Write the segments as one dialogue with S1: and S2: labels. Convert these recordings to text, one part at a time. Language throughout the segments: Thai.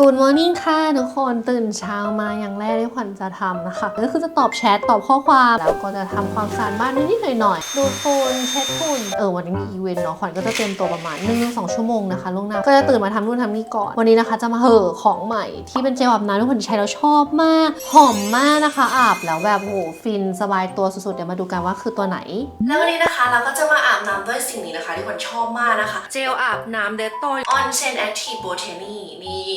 S1: Good morning ค่ะทุกคนตื่นเช้ามาอย่างแรกที่ขวัญจะทำนะคะก็คือจะตอบแชทตอบข้อความ แล้วก็จะทำความสะอาดบ้านนิดๆหน่อยๆดูฝุ่นเช็ดฝุ่นเออวันนี้มีอีเวนต์เนาะขวัญก็จะเตรียมตัวประมาณ1นึงสชั่วโมงนะคะล่วงหน้าก็จะตื่นมาทำนู่นทำนี่ก่อน วันนี้นะคะจะมาเห่อของใหม่ที่เป็นเจลอาบน้ำที่ขวัญใช้แล้วชอบมากหอมมากนะคะ อาบแล้วแบบโหฟินสบายตัวสุดๆเดี๋ยวมาดูกันว่าคือตัวไหน แล้ววันนี้นะคะเราก็จะมาอาบน้ำด้วยสิ่งนี้นะคะ ที่ขวัญชอบมากนะคะ เจลอาบน้ำเดตโตออนเซนแอคทีฟโบเทนีนี่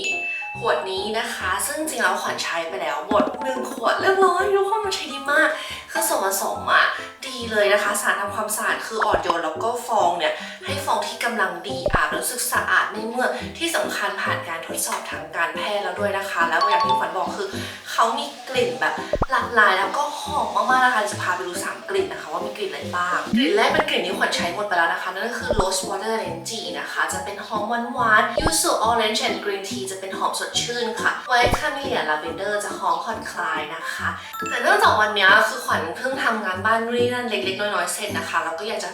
S1: ขวดนี้นะคะ ซึ่งจริงๆแล้วขวัญใช้ไปแล้วหมดหนึ่งขวดเรียบร้อยทุกคนมันใช้ดีมากคือส่วนผสมอะดีเลยนะคะ สารทำความสะอาดคืออ่อนโยนแล้วก็ฟองเนี่ย ให้ฟองที่กำลังดีอาบรู้สึกสะอาดไม่เมื่อที่สำคัญผ่านการทดสอบทางการแพทย์แล้วด้วยนะคะ แล้วอย่างที่ขวัญบอกคือเขามีกลิ่นแบบหลากหลายแล้วก็หอมมากๆนะคะจะพาไปดูสามกลิ่นนะคะ ว่ามีกลิ่นอะไรบ้าง กลิ่นแรกเป็นกลิ่นที่ขวัญใช้หมดไปแล้วนะคะ นั่นก็คือ Rose Water r a n g e นะคะ จะเป็นหอมหวานๆ Yuzu Orange and Green Tea จะเป็นหอมสดชื่นค่ะ White Camellia Lavender จะหอมผ่อนคลายนะคะ แต่เนื่องจากวันนี้คือขวัญเพิ่งทำงานบ้านรีนั่นเล็กๆน้อยๆเสร็จนะคะ แล้วก็อยากจะ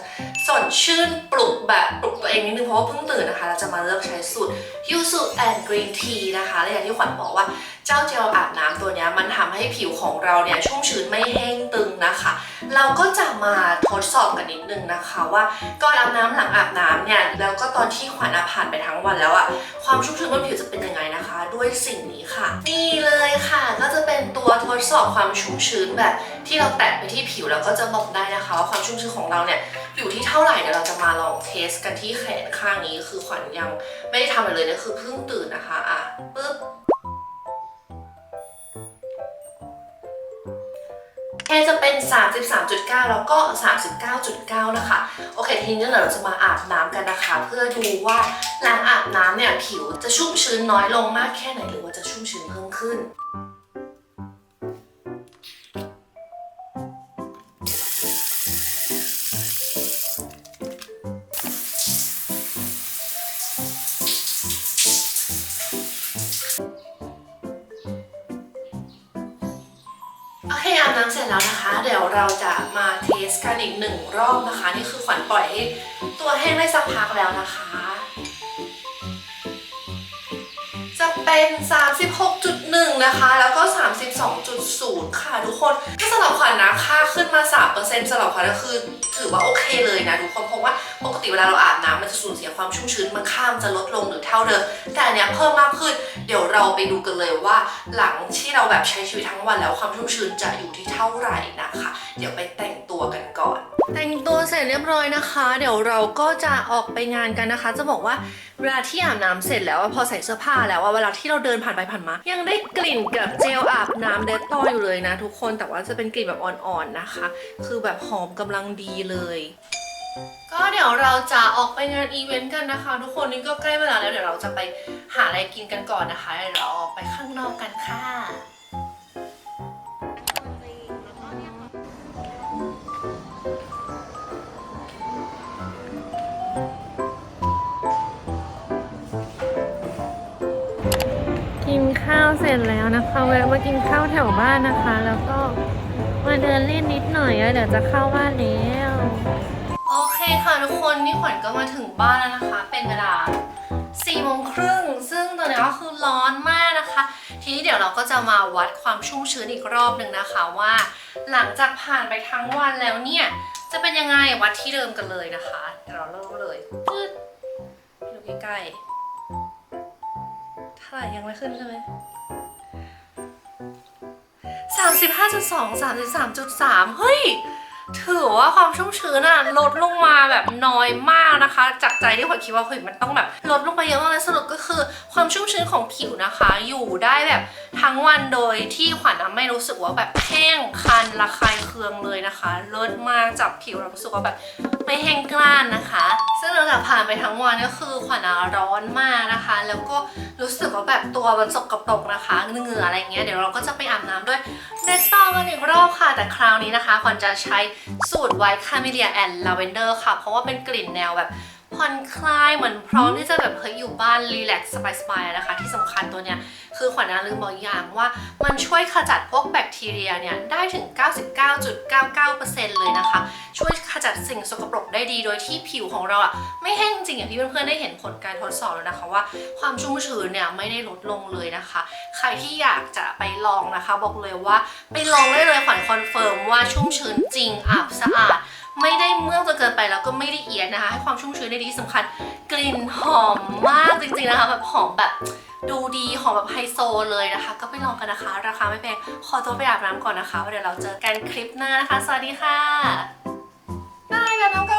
S1: สดชื่นปลุกแบบปลุกตัวเองนิดนึงเพราะว่าเพิ่งตื่นนะคะ เราจะมาเลือกใช้สูตร Yuzu and Green Tea นะคะและอย่างที่ขวัญบอกว่าเจ้าเจลอาบน้ำตัวนี้มันทำให้ผิวของเราเนี่ยชุ่มชื้นไม่แห้งตึงนะคะ เราก็จะมาทดสอบกันนิดนึงนะคะว่าก่อนอาบน้ำหลังอาบน้ำเนี่ยแล้วก็ตอนที่ขวัญอาผ่านไปทั้งวันแล้วอะความชุ่มชื้นบนผิวจะเป็นยังไงนะคะ ด้วยสิ่งนี้ค่ะนี่เลยค่ะก็ ตัวทดสอบความชุ่มชื้นแบบ ที่เราแตะไปที่ผิวแล้วก็จะบอกได้นะคะว่าความชุ่มชื้นของเราเนี่ยอยู่ที่เท่าไหร่เดี๋ยวเราจะมาลองเทสกันที่แขนข้างนี้คือขวัญยังไม่ได้ทำอะไรเลยนะคือเพิ่งตื่นนะคะอะปึ๊บแค่จะเป็น 33.9 แล้วก็ 39.9 นะคะ โอเค ทีนี้เราจะมาอาบน้ำกันนะคะ เพื่อดูว่าหลังอาบน้ำเนี่ย ผิวจะชุ่มชื้นน้อยลงมากแค่ไหนหรือว่าจะชุ่มชื้นเพิ่มขึ้น น้ำเสร็จแล้วนะคะ เดี๋ยวเราจะมาเทสกันอีกหนึ่งรอบนะคะ นี่คือขวัญปล่อยให้ตัวแห้งได้สักพักแล้วนะคะ เป็น 36.1 นะคะ แล้วก็ 32.0 ค่ะทุกคน ถ้าสำหรับขวัญนะค่าขึ้นมา 3%สำหรับขวัญก็คือถือว่าโอเคเลยนะทุกคน เพราะว่าปกติเวลาเราอาบน้ำมันจะสูญเสียความชุ่มชื้นมันข้ามจะลดลงหรือเท่าเดิม แต่อันเนี้ยเพิ่มมากขึ้น เดี๋ยวเราไปดูกันเลยว่าหลังที่เราแบบใช้ชีวิตทั้งวันแล้วความชุ่มชื้นจะอยู่ที่เท่าไหร่นะคะ เดี๋ยวไปแต่งตัวกันก่อน แต่งตัวเสร็จเรียบร้อยนะคะ เดี๋ยวเราก็จะออกไปงานกันนะคะ จะบอกว่าเวลาที่อาบน้ำเสร็จแล้วพอใส่เสื้อผ้าแล้วอะเวลาที่เราเดินผ่านไปผ่านมา ยังได้กลิ่นกับเจลอาบน้ำเดตโตอยู่เลยนะ ทุกคนแต่ว่าจะเป็นกลิ่นแบบอ่อนๆนะคะ คือแบบหอมกำลังดีเลยก็เดี๋ยวเราจะออกไปงานอีเวนต์กันนะคะ ทุกคนนี่ก็ใกล้เวลาแล้วเดี๋ยวเราจะไปหาอะไรกินกันก่อนนะคะเดี๋ยวเราออกไปข้างนอกกันค่ะา
S2: วเสร็จแล้วนะคะแวะมากินข้าวแถวบ้านนะคะ แล้วก็มาเดินเล่นนิดหน่อยแล้วเดี๋ยวจะเข้าบ้านแล้ว
S1: โอเคค่ะทุกคนนี่ขวัญก็มาถึงบ้านแล้วนะคะ เป็นเวลา4โมงครึ่งซึ่งตอนนี้ก็คือร้อนมากนะคะ ทีนี้เดี๋ยวเราก็จะมาวัดความชุ่มชื้นอีกรอบหนึ่งนะคะว่า หลังจากผ่านไปทั้งวันแล้วเนี่ยจะเป็นยังไงวัดที่เดิมกันเลยนะคะเดี๋ยวเราเริ่มเลยปึ๊ดดูใกล้ๆ ไหร่ยังไม่ขึ้นใช่ไหมสามสิบห้าจุดสองสามสิบสามจุดสามเฮ้ย ถือว่าความชุ่มชื้นอะลดลงมาแบบน้อยมากนะคะ จากใจที่ขวัญคิดว่าเฮ้ยมันต้องแบบลดลงไปเยอะมากเลยสรุปก็คือ ความชุ่มชื้นของผิวนะคะ อยู่ได้แบบทั้งวันโดยที่ขวัญไม่รู้สึกว่าแบบแห้งคันระคายเคืองเลยนะคะเลิศมากจับผิวเรารู้สึกว่าแบบ ไม่แห้งกล้านนะคะ ซึ่งหลังจากผ่านไปทั้งวันก็คือขวัญร้อนมากนะคะ แล้วก็รู้สึกว่าแบบตัวมันสกปรกนะคะเหงื่ออะไรเงี้ยเดี๋ยวเราก็จะไปอาบน้ำด้วยเนตต่อกันอีกรอบค่ะ แต่คราวนี้นะคะขวัญจะใช้สูตรไวท์คาเมเลียแอนด์ลาเวนเดอร์ค่ะ เพราะว่าเป็นกลิ่นแนวแบบ ผ่อนคลายเหมือนพร้อมที่จะแบบเฮ้ยอยู่บ้านรีแลกซ์สบายๆนะคะ ที่สำคัญตัวเนี้ยคือขวัญนะลืมบอกอย่างว่ามันช่วยขจัดพวกแบคทีเรียเนี่ยได้ถึง 99.99%เลยนะคะ ช่วยขจัดสิ่งสกปรกได้ดีโดยที่ผิวของเราอะไม่แห้งจริงอย่างที่เพื่อนๆได้เห็นผลการทดสอบแล้วนะคะว่าความชุ่มชื้นเนี่ยไม่ได้ลดลงเลยนะคะ ใครที่อยากจะไปลองนะคะ บอกเลยว่าไปลองได้เลยขวัญคอนเฟิร์มว่าชุ่มชื้นจริงอาบสะอาด ไม่ได้เมื่อกจนเกินไปแล้วก็ไม่ได้เอียดนะคะ ให้ความชุ่มชื้นได้ดีที่สำคัญ กลิ่นหอมมากจริงๆนะคะแบบหอมแบบดูดีหอมแบบไฮโซเลยนะคะ ก็ไปลองกันนะคะ ราคาไม่แพงขอตัวไปอาบน้ำก่อนนะคะเดี๋ยวเราเจอกันคลิปหน้านะคะ สวัสดีค่ะได้แล้วน้องก